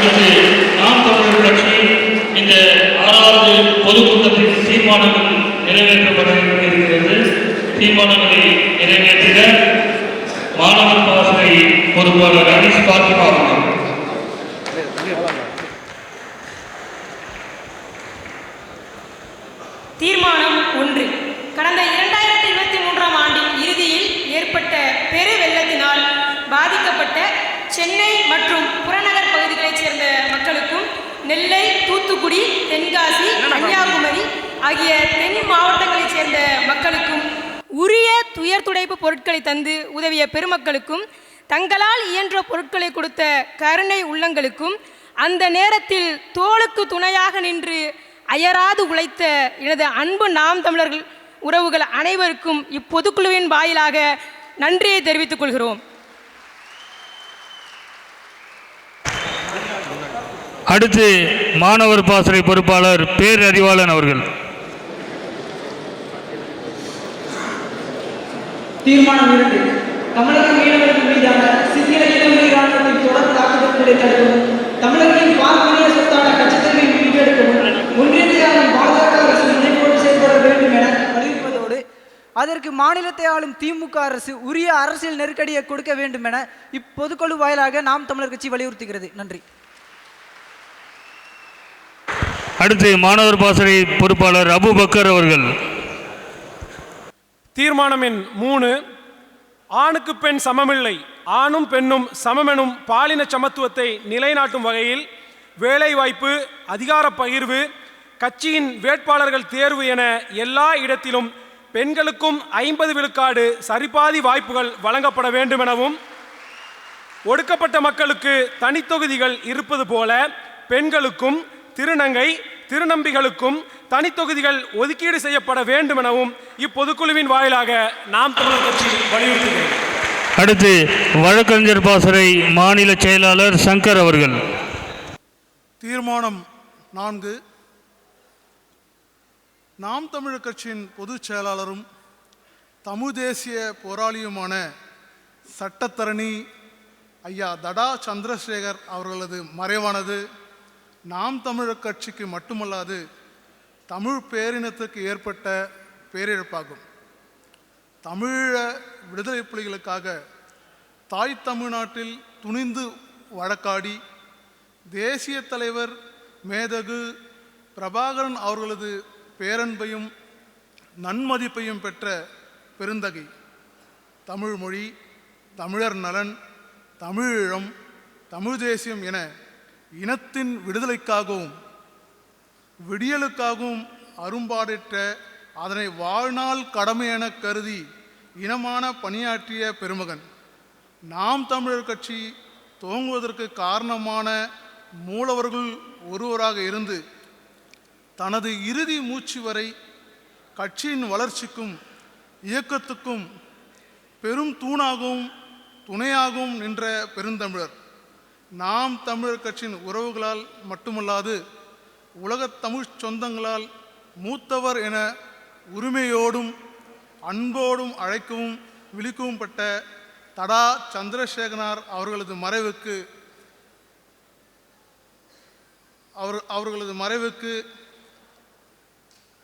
அடுத்து நாம் தமிழர் கட்சி இந்த ஆறாவது பொதுக்கூட்டத்தின் தீர்மானங்கள் நிறைவேற்றப்பட இருக்கிறது. தீர்மானங்களை நிறைவேற்றிட மாணவர் பாசறை பொறுப்பாளர் அனீஸ் பாத்திமா அவர்கள். தீர்மானம் ஒன்று. கடந்த இரண்டாயிரத்தி இருபத்தி மூன்றாம் ஆண்டின் இறுதியில் ஏற்பட்ட பெரு வெள்ளத்தினால் பாதிக்கப்பட்ட சென்னை மற்றும் சேர்ந்த மக்களுக்கும் நெல்லை தூத்துக்குடி தென்காசி கன்னியாகுமரி ஆகிய தென் மாவட்டங்களைச் சேர்ந்த மக்களுக்கும் உரிய துயர் துடைப்பு பொருட்களை தந்து உதவிய பெருமக்களுக்கும் தங்களால் இயன்ற பொருட்களை கொடுத்த கருணை உள்ளங்களுக்கும் அந்த நேரத்தில் தோளுக்கு துணையாக நின்று அயராது உழைத்த எனது அன்பு நாம் தமிழர்கள் உறவுகள் அனைவருக்கும் இப்பொதுக்குழுவின் வாயிலாக நன்றியை தெரிவித்துக் கொள்கிறோம். அடுத்து மாணவர் பாசறை பொறுப்பாளர் பேரறிவாளன் அவர்கள். தீர்மானம் இரண்டு. தமிழக மீனவர்கள் மீதான சிங்கள இலங்கை தொடர் தாக்குதல்களை தடுக்கவும் தமிழர்களின் பாரம்பரிய சொத்தான கச்சத்தன்மை மீட்டெடுக்கவும் ஒன்றியத்தை ஆளும் பாஜக அரசு முனைப்போடு செயல்பட வேண்டும் என வலியுறுத்துவதோடு அதற்கு மாநிலத்தை ஆளும் திமுக அரசு உரிய அரசியல் நெருக்கடியை கொடுக்க வேண்டும் என இப்பொதுக்குழு வாயிலாக நாம் தமிழர் கட்சி வலியுறுத்துகிறது. நன்றி. அடுத்து மாணவர் பாசறை பொறுப்பாளர் அபுபக்கர் அவர்கள். தீர்மானம் எண் மூணு ஆணுக்கு பெண் சமமில்லை ஆணும் பெண்ணும் சமமெனும் பாலின சமத்துவத்தை நிலைநாட்டும் வகையில் வேலைவாய்ப்பு அதிகார பகிர்வு கட்சியின் வேட்பாளர்கள் தேர்வு என எல்லா இடத்திலும் பெண்களுக்கும் ஐம்பது விழுக்காடு சரிபாதி வாய்ப்புகள் வழங்கப்பட வேண்டும் எனவும் ஒடுக்கப்பட்ட மக்களுக்கு தனித்தொகுதிகள் இருப்பது போல பெண்களுக்கும் திருநங்கை திருநம்பிகளுக்கும் தனித்தொகுதிகள் ஒதுக்கீடு செய்யப்பட வேண்டும் எனவும் இப்பொதுக்குழுவின் வாயிலாக நாம் தமிழர் கட்சி வலியுறுத்துகிறது அடுத்து வழக்கறிஞர் பாசறை மாநில செயலாளர் சங்கர் அவர்கள். தீர்மானம் நான்கு. நாம் தமிழர் கட்சியின் பொதுச் செயலாளரும் தமிழ் தேசிய போராளியுமான சட்டத்தரணி ஐயா தடா சந்திரசேகர் அவர்களது மறைவானது. நாம் தமிழர் கட்சிக்கு மட்டுமல்லாது தமிழ் பேரினத்துக்கு ஏற்பட்ட பேரிழப்பாகும். தமிழீழ விடுதலை புலிகளுக்காக தாய் தமிழ்நாட்டில் துணிந்து வழக்காடி தேசிய தலைவர் மேதகு பிரபாகரன் அவர்களது பேரன்பையும் நன்மதிப்பையும் பெற்ற பெருந்தகை. தமிழ் மொழி தமிழர் நலன் தமிழீழம் தமிழ் தேசியம் என இனத்தின் விடுதலைக்காகவும் விடியலுக்காகவும் அரும்பாடிட்ட அதனை வாழ்நாள் கடமை என கருதி இனமான பணியாற்றிய பெருமகன். நாம் தமிழர் கட்சி துவங்குவதற்கு காரணமான மூலவர்கள் ஒருவராக இருந்து தனது இறுதி மூச்சு வரை கட்சியின் வளர்ச்சிக்கும் இயக்கத்துக்கும் பெரும் தூணாகவும் துணையாகவும் நின்ற பெருந்தமிழர். நாம் தமிழர் கட்சியின் உறவுகளால் மட்டுமல்லாது உலகத் தமிழ் சொந்தங்களால் மூத்தவர் என உரிமையோடும் அன்போடும் அழைக்கவும் விழிக்கவும் பட்ட தடா சந்திரசேகரனார் அவர்களது மறைவுக்கு அவர் அவர்களது மறைவுக்கு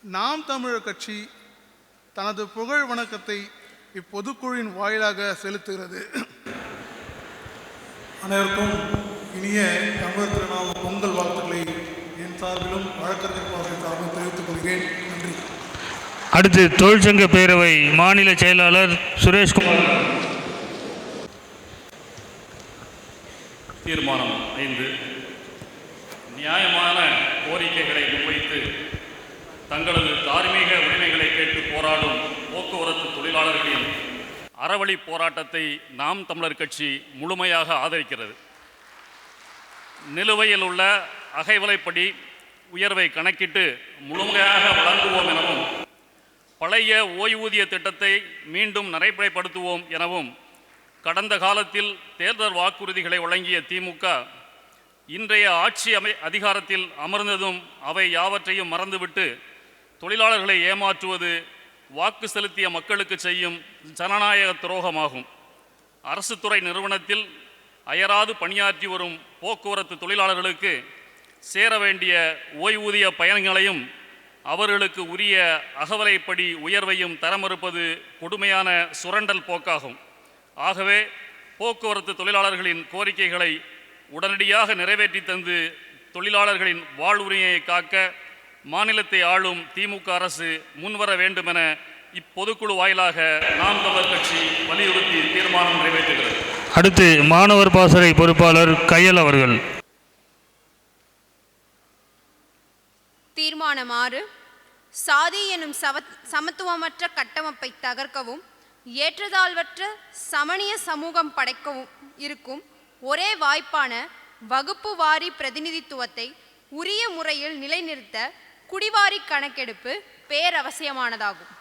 நாம் தமிழர் கட்சி தனது புகழ் வணக்கத்தை இப்பொதுக்குழுவின் வாயிலாக செலுத்துகிறது. அனைவருக்கும் இனிய தமிழர் திருநாள் பொங்கல் வாழ்த்துக்களை என் சார்பிலும் வழக்கறிஞர் பாசறை சார்பிலும் தெரிவித்துக் கொள்கிறேன். நன்றி. அடுத்து தொழிற்சங்க பேரவை மாநில செயலாளர் சுரேஷ்குமார். தீர்மானம் ஐந்து. நியாயமான கோரிக்கைகளை முன்வைத்து தங்களது தார்மீக உரிமைகளை கேட்டு போராடும் போக்குவரத்து தொழிலாளர்களின் அறவழி போராட்டத்தை நாம் தமிழர் கட்சி முழுமையாக ஆதரிக்கிறது. நிலுவையில் உள்ள அகைவலைப்படி உயர்வை கணக்கிட்டு முழுமையாக வழங்குவோம் எனவும் பழைய ஓய்வூதிய திட்டத்தை மீண்டும் நடைமுறைப்படுத்துவோம் எனவும் கடந்த காலத்தில் தேர்தல் வாக்குறுதிகளை வழங்கிய திமுக இன்றைய ஆட்சி அமை அதிகாரத்தில் அமர்ந்ததும் அவை யாவற்றையும் மறந்துவிட்டு தொழிலாளர்களை ஏமாற்றுவது வாக்கு செலுத்திய மக்களுக்கு செய்யும் ஜனநாயக துரோகமாகும். அரசு துறை நிறுவனத்தில் அயராது பணியாற்றி வரும் போக்குவரத்து தொழிலாளர்களுக்கு சேர வேண்டிய ஓய்வூதிய பயன்களையும் அவர்களுக்கு உரிய அகவலைப்படி உயர்வையும் தர மறுப்பது கொடுமையான சுரண்டல் போக்காகும். ஆகவே போக்குவரத்து தொழிலாளர்களின் கோரிக்கைகளை உடனடியாக நிறைவேற்றி தந்து தொழிலாளர்களின் வாழ்வுரிமையை காக்க மாநிலத்தை ஆளும் திமுக அரசு முன்வர வேண்டுமென இப்பொதுக்குழு வாயிலாக நாம் தமிழர் கட்சி வலியுறுத்தி தீர்மானம் நிறைவேற்றுகிறது. அடுத்து மாணவர் பாசறை பொறுப்பாளர் கையல் அவர்கள். தீர்மானம் ஆறு. சாதி எனும் சமத்துவமற்ற கட்டமைப்பை தகர்க்கவும் ஏற்றதாழ்வற்ற சமணிய சமூகம் படைக்கவும் இருக்கும் ஒரே வாய்ப்பான வகுப்பு வாரி பிரதிநிதித்துவத்தை உரிய முறையில் நிலைநிறுத்த குடிவாரி கணக்கெடுப்பு பேரவசியமானதாகும்.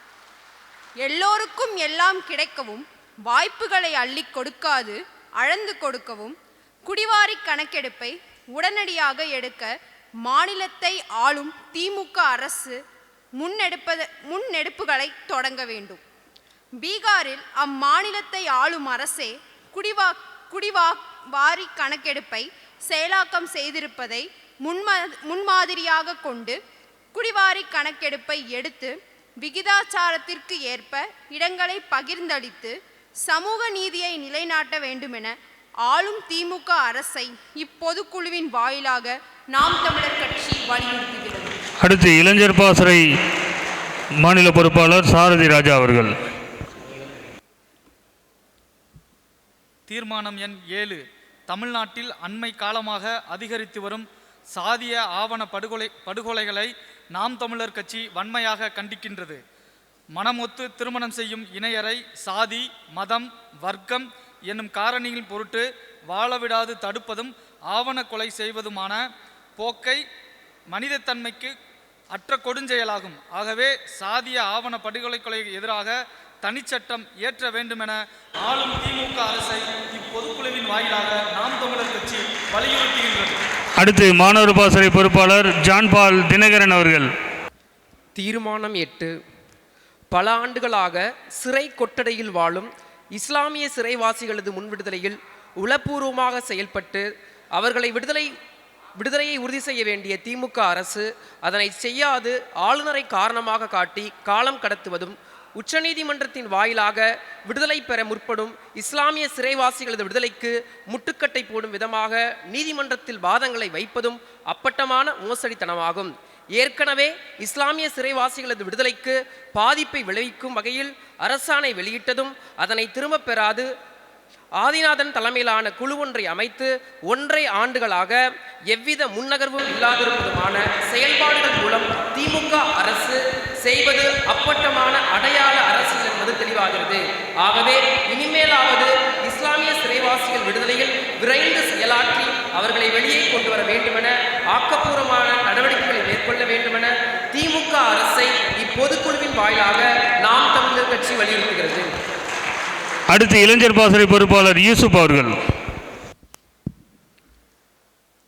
எல்லோருக்கும் எல்லாம் கிடைக்கவும் வாய்ப்புகளை அள்ளி கொடுக்காது அளந்து கொடுக்கவும் குடிவாரி கணக்கெடுப்பை உடனடியாக எடுக்க மாநிலத்தை ஆளும் திமுக அரசு முன்னெடுப்பத முன்னெடுப்புகளை தொடங்க வேண்டும். பீகாரில் அம்மாநிலத்தை ஆளும் அரசே குடிவா குடிவா வாரி கணக்கெடுப்பை செயலாக்கம் செய்திருப்பதை முன்ம முன்மாதிரியாக கொண்டு குடிவாரி கணக்கெடுப்பை எடுத்து விகிதாச்சாரத்திற்கு ஏற்ப இடங்களை பகிர்ந்தளித்து சமூக நீதியை நிலைநாட்ட வேண்டுமென ஆளும் திமுக அரசை இப்பொதுக்குழுவின் வாயிலாக நாம் தமிழர் கட்சி வலியுறுத்துகிறது. அடுத்து இளைஞர் பாசறை மாநில பொறுப்பாளர் சாரதி ராஜா அவர்கள். தீர்மானம் எண் ஏழு. தமிழ்நாட்டில் அண்மை காலமாக அதிகரித்து வரும் சாதிய ஆவண படுகொலை படுகொலைகளை நாம் தமிழர் கட்சி வன்மையாக கண்டிக்கின்றது. மனமொத்து திருமணம் செய்யும் இணையரை சாதி மதம் வர்க்கம் என்னும் காரணியின் பொருட்டு வாழவிடாது தடுப்பதும் ஆவண கொலை செய்வதுமான போக்கை மனிதத்தன்மைக்கு அற்ற கொடுஞ்செயலாகும். ஆகவே சாதிய ஆவண படுகொலை கொலைக்கு எதிராக தனிச்சட்டம் இயற்ற வேண்டுமென ஆளும் திமுக அரசை இப்பொதுக்குழுவின் வாயிலாக நாம் தமிழர் கட்சி வலியுறுத்துகின்றது. அடுத்து மாணவர் பாசறை பொறுப்பாளர் ஜான்பால் தினகரன் அவர்கள். தீர்மானம் எட்டு. பல ஆண்டுகளாக சிறை கொட்டடையில் வாழும் இஸ்லாமிய சிறைவாசிகளது முன்விடுதலையில் உளப்பூர்வமாக செயல்பட்டு அவர்களை விடுதலை விடுதலையை உறுதி செய்ய வேண்டிய திமுக அரசு அதனை செய்யாது ஆளுநரை காரணமாக காட்டி காலம் கடத்துவதும் உச்சநீதிமன்றத்தின் வாயிலாக விடுதலை பெற முற்படும் இஸ்லாமிய சிறைவாசிகளது விடுதலைக்கு முட்டுக்கட்டை போடும் விதமாக நீதிமன்றத்தில் வாதங்களை வைப்பதும் அப்பட்டமான மோசடித்தனமாகும். ஏற்கனவே இஸ்லாமிய சிறைவாசிகளது விடுதலைக்கு பாதிப்பை விளைவிக்கும் வகையில் அரசாணை வெளியிட்டதும் அதனை திரும்பப் பெறாது ஆதிநாதன் தலைமையிலான குழு ஒன்றை அமைத்து ஒன்றை ஆண்டுகளாக எவ்வித முன்னகர்வும் இல்லாதிருப்பதுமான செயல்பாடு செய்வது அப்பட்டமான அடையாள அரசியல் என்பது தெளிவாகிறது. ஆகவே இனிமேலாவது இஸ்லாமிய சிறைவாசிகள் விடுதலையில் விரைந்து செயலாற்றி அவர்களை வெளியே கொண்டு வர வேண்டுமென ஆக்கப்பூர்வமான நடவடிக்கைகளை மேற்கொள்ள வேண்டுமென திமுக அரசை இப்பொதுக்குழுவின் வாயிலாக நாம் தமிழர் கட்சி வலியுறுத்துகிறது. அடுத்து இளைஞர் பாசறை பொறுப்பாளர் யூசுப் அவர்கள்.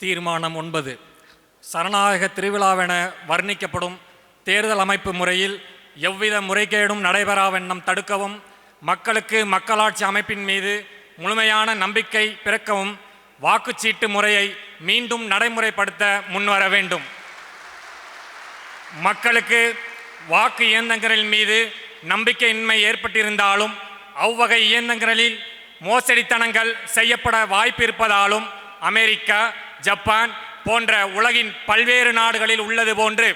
தீர்மானம் ஒன்பது. சரணாலய திருவிழாவென வர்ணிக்கப்படும் தேர்தல் அமைப்பு முறையில் எவ்வித முறைகேடும் நடைபெறாவெண்ணம் தடுக்கவும் மக்களுக்கு மக்களாட்சி அமைப்பின் மீது முழுமையான நம்பிக்கை பிறக்கவும் வாக்குச்சீட்டு முறையை மீண்டும் நடைமுறைப்படுத்த முன்வர வேண்டும். மக்களுக்கு வாக்கு இயந்திரங்களின் மீது நம்பிக்கையின்மை ஏற்பட்டிருந்தாலும் அவ்வகை இயந்திரங்களில் மோசடித்தனங்கள் செய்யப்பட வாய்ப்பு இருப்பதாலும் அமெரிக்கா ஜப்பான் போன்ற உலகின் பல்வேறு நாடுகளில் உள்ளது போன்று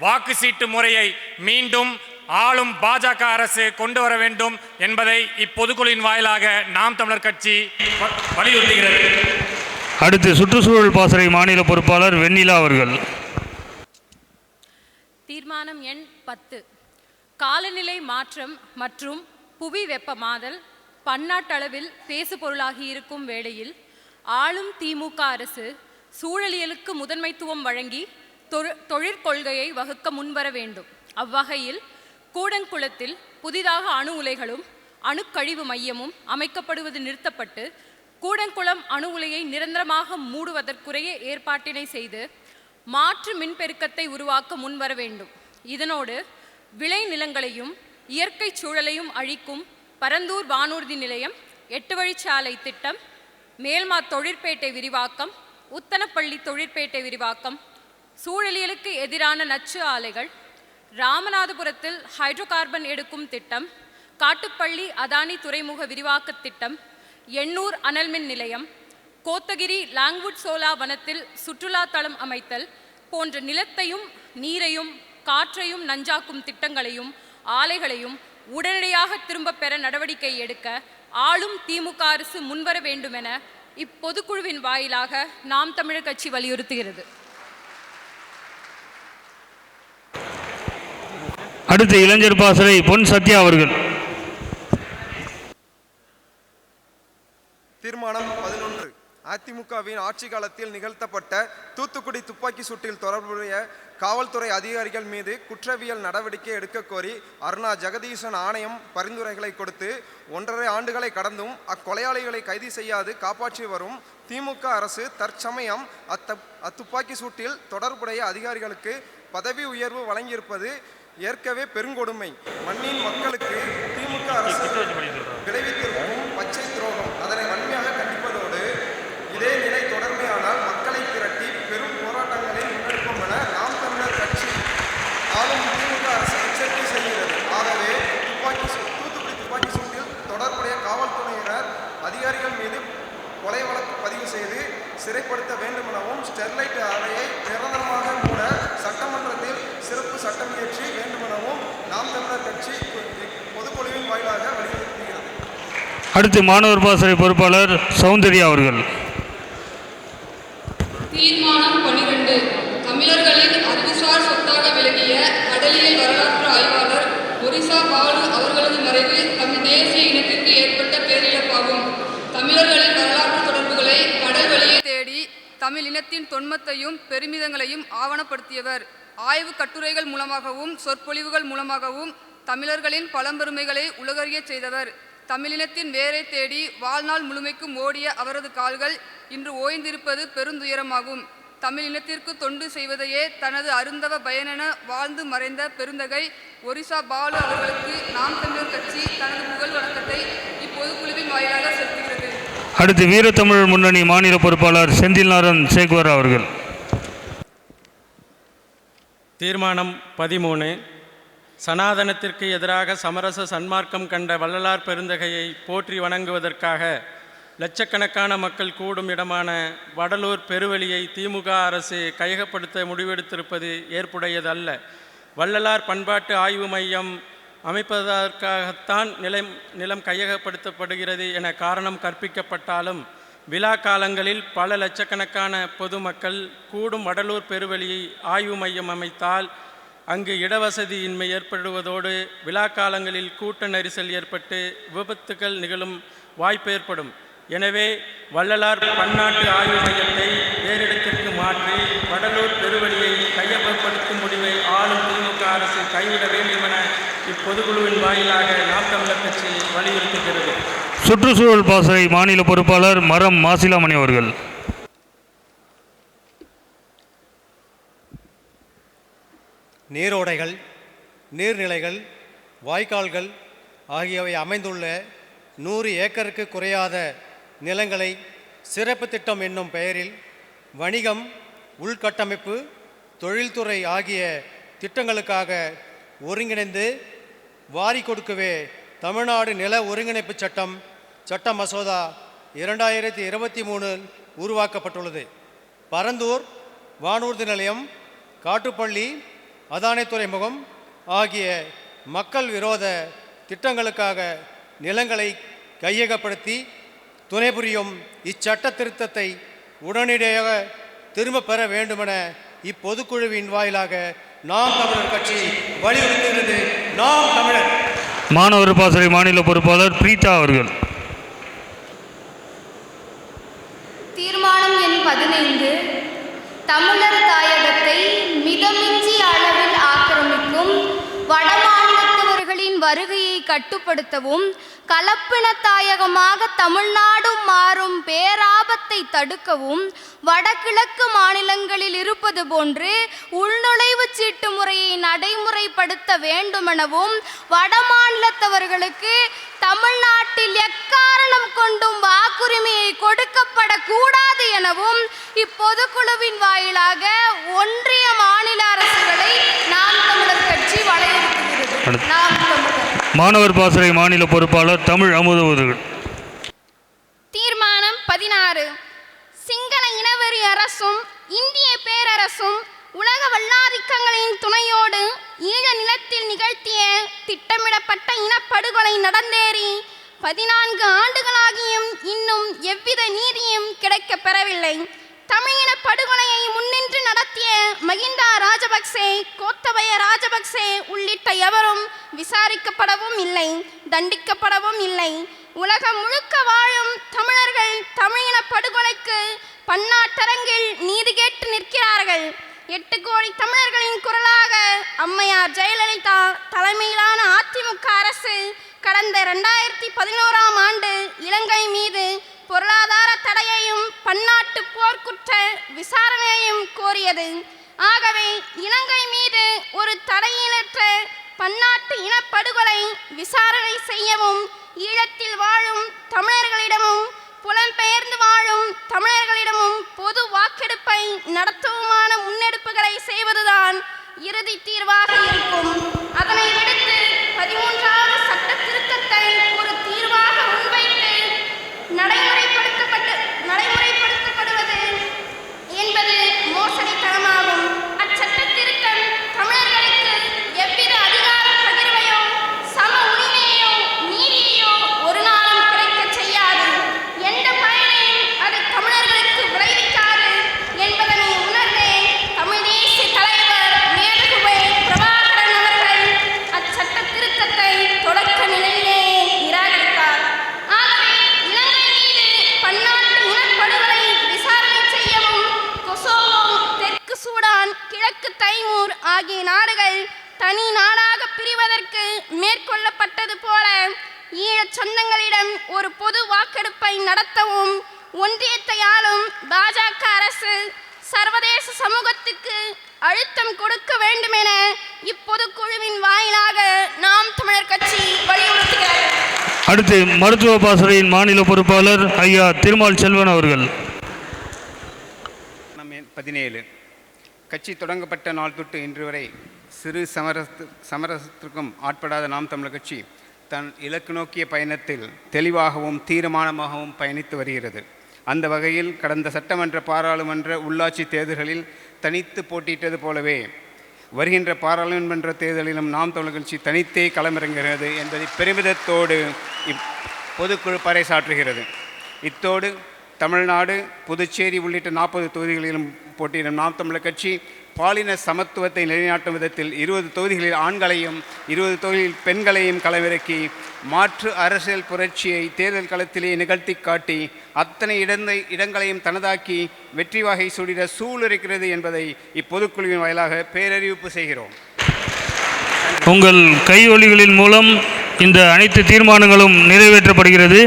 வாக்கு சீட்டு முறையை மீண்டும் ஆளும் பாஜக அரசு கொண்டு வர வேண்டும் என்பதை இப்பொதுக்குழுவின் வாயிலாக நாம் தமிழர் கட்சி வ- வலியுறுத்துகிறது. அடுத்து சுற்றுச்சூழல் பாசறை மாநில பொறுப்பாளர் வெண்ணிலா அவர்கள். தீர்மானம் எண் பத்து. காலநிலை மாற்றம் மற்றும் புவி வெப்பமாதல் பன்னாட்டளவில் பேசுபொருளாகி இருக்கும் வேளையில் ஆளும் திமுக அரசு சூழலியலுக்கு முதன்மைத்துவம் வழங்கி தொழிற்கொள்கையை வகுக்க முன்வர வேண்டும். அவ்வகையில் கூடங்குளத்தில் புதிதாக அணு உலைகளும் அணுக்கழிவு மையமும் அமைக்கப்படுவது நிறுத்தப்பட்டு கூடங்குளம் அணு உலையை நிரந்தரமாக மூடுவதற்குரிய ஏற்பாட்டினை செய்து மாற்று மின்பெருக்கத்தை உருவாக்க முன்வர வேண்டும். இதனோடு விளை நிலங்களையும் இயற்கை சூழலையும் அழிக்கும் பரந்தூர் வானூர்தி நிலையம் எட்டு வழிச்சாலை திட்டம் மேல்மா தொழிற்பேட்டை விரிவாக்கம் உத்தனப்பள்ளி தொழிற்பேட்டை விரிவாக்கம் சூழலியலுக்கு எதிரான நச்சு ஆலைகள் ராமநாதபுரத்தில் ஹைட்ரோ கார்பன் எடுக்கும் திட்டம் காட்டுப்பள்ளி அதானி துறைமுக விரிவாக்க திட்டம் எண்ணூர் அனல்மின் நிலையம் கோத்தகிரி லாங்வுட் சோலா வனத்தில் சுற்றுலா தளம் அமைத்தல் போன்ற நிலத்தையும் நீரையும் காற்றையும் நஞ்சாக்கும் திட்டங்களையும் ஆலைகளையும் உடனடியாக திரும்பப் பெற நடவடிக்கை எடுக்க ஆளும் திமுக அரசு முன்வர வேண்டுமென இப்பொதுக்குழுவின் வாயிலாக நாம் தமிழர் கட்சி வலியுறுத்துகிறது. அடுத்து இளைஞர் பாசறை பொன் சத்யா அவர்கள். தீர்மானம் பதினொன்று. அதிமுகவின் ஆட்சி காலத்தில் நிகழ்த்தப்பட்ட தூத்துக்குடி துப்பாக்கி சூட்டில் தொடர்புடைய காவல்துறை அதிகாரிகள் மீது குற்றவியல் நடவடிக்கை எடுக்க கோரி அருணா ஜெகதீசன் ஆணையம் பரிந்துரைகளை கொடுத்து ஒன்றரை ஆண்டுகளை கடந்தும் அக்கொலையாளிகளை கைது செய்யாது காப்பாற்றி வரும் திமுக அரசு தற்சமயம் அத்த அத்துப்பாக்கி சூட்டில் தொடர்புடைய அதிகாரிகளுக்கு பதவி உயர்வு வழங்கியிருப்பது ஏற்கவே பெருங்கொடுமை. மண்ணின் மக்களுக்கு திமுக அரசு விளைவித்திருக்கும் பச்சை துரோகம். அதனை வன்மையாக கண்டிப்பதோடு இதே நிலை தொடர்மையானால் மக்களை திரட்டி பெரும் போராட்டங்களை முன்னெடுப்போம் என நாம் தமிழர் கட்சி ஆளும் திமுக அரசு எச்சரிக்கை செய்கிறது. ஆகவே துப்பாக்கி தூத்துக்குடி துப்பாக்கி சூட்டில் தொடர்புடைய காவல்துறையினர் அதிகாரிகள் மீது கொலை வழக்கு பதிவு செய்து சிறைப்படுத்த வேண்டுமெனவும் ஸ்டெர்லைட் அறையை நிரந்தரமாக மூட சட்டமன்றத்தில் சிறப்பு சட்டம் இயற்றி நாம் தமிழர் கட்சி பொதுக்குழுவின் வாயிலாக வலியுறுத்துகிறது. அடுத்து மாணவர் பாசறை பொறுப்பாளர் சௌந்தர்யா அவர்கள். தீர்மானம் பனிரெண்டு. தமிழர்களின் மொழியின் தொன்மத்தையும் பெருமிதங்களையும் ஆவணப்படுத்தியவர். ஆய்வு கட்டுரைகள் மூலமாகவும் சொற்பொழிவுகள் மூலமாகவும் தமிழர்களின் பழம்பெருமைகளை உலகறியச் செய்தவர். தமிழினத்தின் வேரை தேடி வாழ்நாள் முழுமைக்கும் ஓடிய அவரது கால்கள் இன்று ஓய்ந்திருப்பது பெருந்துயரமாகும். தமிழினத்திற்கு தொண்டு செய்வதையே தனது அருந்தவ பயனென வாழ்ந்து மறைந்த பெருந்தகை ஒரிசா பாலு அவர்களுக்கு நாம் தமிழர் கட்சி தனது புகழ் வணக்கத்தை இப்பொதுக்குழுவின் வாயிலாக செலுத்துகிறது. அடுத்து வீரத்தமிழ் முன்னணி மாநில பொறுப்பாளர் செந்தில்நாதன் சேகுவர் அவர்கள். தீர்மானம் பதிமூணு. சனாதனத்திற்கு எதிராக சமரச சன்மார்க்கம் கண்ட வள்ளலார் பெருந்தகையை போற்றி வணங்குவதற்காக லட்சக்கணக்கான மக்கள் கூடும் இடமான வடலூர் பெருவெளியை திமுக அரசு கையகப்படுத்த முடிவெடுத்திருப்பது ஏற்புடையதல்ல. வள்ளலார் பண்பாட்டு ஆய்வு மையம் அமைப்பதற்காகத்தான் நிலம் நிலம் கையகப்படுத்தப்படுகிறது என காரணம் கற்பிக்கப்பட்டாலும் விழா காலங்களில் பல லட்சக்கணக்கான பொதுமக்கள் கூடும் வடலூர் பெருவெளியை ஆய்வு மையம் அமைத்தால் அங்கு இடவசதியின்மை ஏற்படுவதோடு விழா காலங்களில் கூட்ட நெரிசல் ஏற்பட்டு விபத்துக்கள் நிகழும் வாய்ப்பு ஏற்படும். எனவே வள்ளலார் பன்னாட்டு ஆய்வு மையத்தை வேறிடத்திற்கு மாற்றி வடலூர் பெருவழியை கையகப்படுத்தும் முடிவை ஆளும் திமுக அரசு கைவிட இப்பொதுக்குழுவின் வாயிலாக நாம் தமிழர் கட்சி வலியுறுத்துகிறது. சுற்றுச்சூழல் பாசறை மாநில பொறுப்பாளர் மரம் மாசிலாமணி அவர்கள். நீரோடைகள் நீர்நிலைகள் வாய்க்கால்கள் ஆகியவை அமைந்துள்ள நூறு ஏக்கருக்கு குறையாத நிலங்களை சிறப்பு திட்டம் என்னும் பெயரில் வணிகம் உள்கட்டமைப்பு தொழில்துறை ஆகிய திட்டங்களுக்காக ஒருங்கிணைந்து வாரி கொடுக்கவே தமிழ்நாடு நில ஒருங்கிணைப்பு சட்டம் சட்ட மசோதா இரண்டாயிரத்தி இருபத்தி மூணில் உருவாக்கப்பட்டுள்ளது. பரந்தூர் வானூர்தி நிலையம் காட்டுப்பள்ளி அதானி துறைமுகம் ஆகிய மக்கள் விரோத திட்டங்களுக்காக நிலங்களை கையகப்படுத்தி துணை புரியும் இச்சட்ட திருத்தத்தை உடனடியாக திரும்ப பெற வேண்டுமென இப்பொதுக்குழுவின் வாயிலாக நாம் தமிழர் கட்சி வலியுறுத்துகிறது நாம் தமிழர். மாணவர் பாசறை மாநில பொறுப்பாளர் பிரீதா அவர்கள். தீர்மானம் எண் பதினைந்து. தமிழர் தாயகத்தை மிதமிஞ்சிய அளவில் ஆக்கிரமிக்கும் வடமாநிலத்தவர்களின் வருகையை கட்டுப்படுத்தவும் கலப்பின தாயகமாக தமிழ்நாடு மாறும் பேராபத்தை தடுக்கவும் வடகிழக்கு மாநிலங்களில் இருப்பது போன்று உள்நுழைவுச் சீட்டு முறையை நடைமுறைப்படுத்த வேண்டுமெனவும் வடமாநிலத்தவர்களுக்கு தமிழ்நாட்டில் எக்காரணம் கொண்டும் வாக்குரிமையை கொடுக்கப்படக்கூடாது எனவும் இப்பொதுக்குழுவின் வாயிலாக ஒன்றிய மாநில அரசுகளை நாம் தமிழர் கட்சி வலியுறுத்துகிறது. நாம் மாணவர் பாசறை மாநில பொறுப்பாளர் தமிழ் அமுதவர்கள் தீர்மானம் பதினாறு. சிங்கள இனவெறி அரசும் இந்திய பேரரசும் உலக வல்லாதிக்கங்களின் துணையோடு ஈழ நிலத்தில் நிகழ்த்திய திட்டமிடப்பட்ட இனப்படுகொலை நடந்தேறி பதினான்கு ஆண்டுகளாகியும் இன்னும் எவ்வித நீதியும் கிடைக்கப் பெறவில்லை தமிழின படுகொலையை முன்னின்று நடத்திய மகிந்தா ராஜபக்சே கோத்தபய ராஜபக்சே உள்ளிட்ட எவரும் விசாரிக்கப்படவும் இல்லை தண்டிக்கப்படவும் இல்லை. உலகம் முழுக்க வாழும் தமிழர்கள் தமிழின படுகொலைக்கு பன்னாட்டரங்கில் நீதி கேட்டு நிற்கிறார்கள். எட்டு கோடி தமிழர்களின் குரலாக அம்மையார் ஜெயலலிதா தலைமையிலான அதிமுக அரசு கடந்த ரெண்டாயிரத்தி பதினோராம் ஆண்டு இலங்கை மீது பொருளாதார தடையையும் பன்னாட்டு போர்க்குற்ற விசாரணையையும் கோரியது. ஆகவே இலங்கை மீது ஒரு தடையிலற்ற பன்னாட்டு இனப்படுகொலை விசாரணை செய்யவும் ஈழத்தில் வாழும் தமிழர்களிடமும் புலம்பெயர்ந்து வாழும் தமிழர்களிடமும் பொது வாக்கெடுப்பை நடத்தவுமான முன்னெடுப்புகளை செய்வதுதான் இறுதி தீர்வாக இருக்கும். அதனை விடுத்து பதிமூன்றாவது சட்ட திருத்தத்தை ஒரு தீர்வாக முன்வைத்து நடைமுறை நடைமுறைப்படுத்தப்படுவது என்பது மோசடித்தனமாகும் அச்சட்ட திருத்தம் தமிழர்களுக்கு எவ்வித அதிகார பகிர்வையோ சம உரிமையோ நீதியையோ ஒரு நாளும் கிடைக்கச் செய்யாது எந்த பயனையும் அது தமிழர்களுக்கு விளைவிக்காது என்பதனை உணர்ந்தே தமிழ் தேசிய தலைவர் மேதகுவை பிரபாகரன் அவர்கள் அச்சட்ட திருத்தத்தை தொடக்க நிலையிலே நிராகரித்தார் ஆகவே இலங்கை மீது பன்னாட்டு இனப்படுகொலை விசாரணை செய்யவும் கொசோவோ தெற்கு சூடான் கிழக்கு தைமூர் ஆகிய நாடுகள் தனி நாடாக பிரிவதற்கு மேற்கொள்ளப்பட்டது போல ஈழச் சொந்தங்களிடம் ஒரு பொது வாக்கெடுப்பை நடத்தவும் ஒன்றியத்தை ஆளும் பாஜக அரசு சர்வதேச சமூகத்துக்கு அழுத்தம் கொடுக்க வேண்டுமென இப்பொதுக்குழுவின் வாயிலாக நாம் தமிழர் கட்சி வலியுறுத்துகிறது அடுத்து மருத்துவ பாசறையின் மாநில பொறுப்பாளர் ஐயா திருமால் செல்வன் அவர்கள். பதினேழு. கட்சி தொடங்கப்பட்ட நாள் தொட்டு இன்று வரை சிறு சமரசத்து சமரசத்திற்கும் ஆட்படாத நாம் தமிழர் கட்சி தன் இலக்கு நோக்கிய பயணத்தில் தெளிவாகவும் தீர்மானமாகவும் பயணித்து வருகிறது. அந்த வகையில் கடந்த சட்டமன்ற பாராளுமன்ற உள்ளாட்சி தேர்தல்களில் தனித்து போட்டியிட்டது போலவே வருகின்ற பாராளுமன்ற தேர்தலிலும் நாம் தமிழர் கட்சி தனித்தே களமிறங்குகிறது என்பதை பெருமிதத்தோடு இப் பொதுக்குழு பறைசாற்றுகிறது. இத்தோடு தமிழ்நாடு புதுச்சேரி உள்ளிட்ட நாற்பது தொகுதிகளிலும் போட்டியிடும் நாம் தமிழர் கட்சி பாலின சமத்துவத்தை நிலைநாட்டும் விதத்தில் இருபது தொகுதிகளில் ஆண்களையும் இருபது தொகுதிகளில் பெண்களையும் களமிறக்கி மாற்று அரசியல் புரட்சியை தேர்தல் களத்திலே நிகழ்த்தி காட்டி அத்தனை இடந்த இடங்களையும் தனதாக்கி வெற்றி வகை சூடிட சூளுரைக்கிறது என்பதை இப்பொதுக்குழுவின் வாயிலாக பேரறிவிப்பு செய்கிறோம். உங்கள் கையொலிகளின் மூலம் இந்த அனைத்து தீர்மானங்களும் நிறைவேற்றப்படுகிறது.